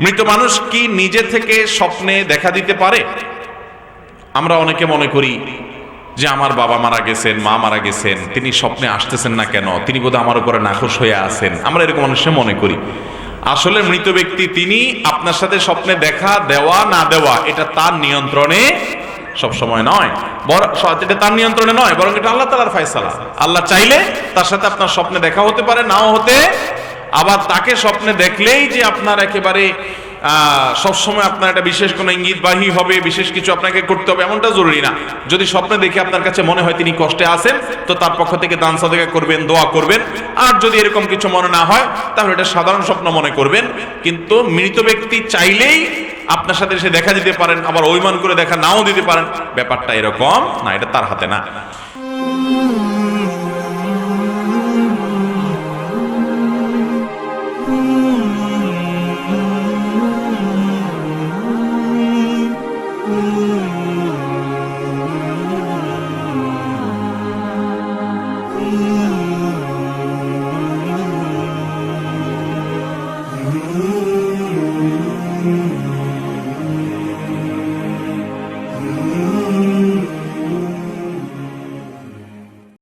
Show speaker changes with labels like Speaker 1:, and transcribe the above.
Speaker 1: মৃত মানুষ কি নিজে থেকে স্বপ্নে দেখা দিতে পারে? আমরা অনেকে মনে করি যে আমার বাবা মারা গেছেন, মা মারা গেছেন, তিনি স্বপ্নে আসতেছেন না কেন? তিনি বোধহয় আমার উপরে নাখোশ হয়ে আছেন। আমরা এরকম সময় মনে করি। আসলে মৃত ব্যক্তি তিনি আপনার সাথে স্বপ্নে দেখা দেওয়া, না দেওয়া, এটা তার নিয়ন্ত্রণে সব সময় নয়। এটা তার নিয়ন্ত্রণে নয়, বরং এটা আল্লাহ তালার ফয়সালা। আল্লাহ চাইলে তার সাথে আপনার স্বপ্নে দেখা হতে পারে, নাও হতে আবার তাকে স্বপ্নে দেখলেই যে আপনার একেবারে সবসময় আপনার একটা বিশেষ কোনো ইঙ্গিতবাহী হবে, বিশেষ কিছু আপনাকে করতে হবে, এমনটা জরুরি না। যদি স্বপ্নে দেখে আপনার কাছে মনে হয় তিনি কষ্টে আছেন, তো তার পক্ষ থেকে দান সাদেকা করবেন, দোয়া করবেন। আর যদি এরকম কিছু মনে না হয়, তাহলে এটা সাধারণ স্বপ্ন মনে করবেন। কিন্তু মৃত ব্যক্তি চাইলেই আপনার সাথে সে দেখা দিতে পারেন, আবার অভিমান করে দেখা নাও দিতে পারেন। ব্যাপারটা এরকম না, এটা তার হাতে না। Mm-hmm.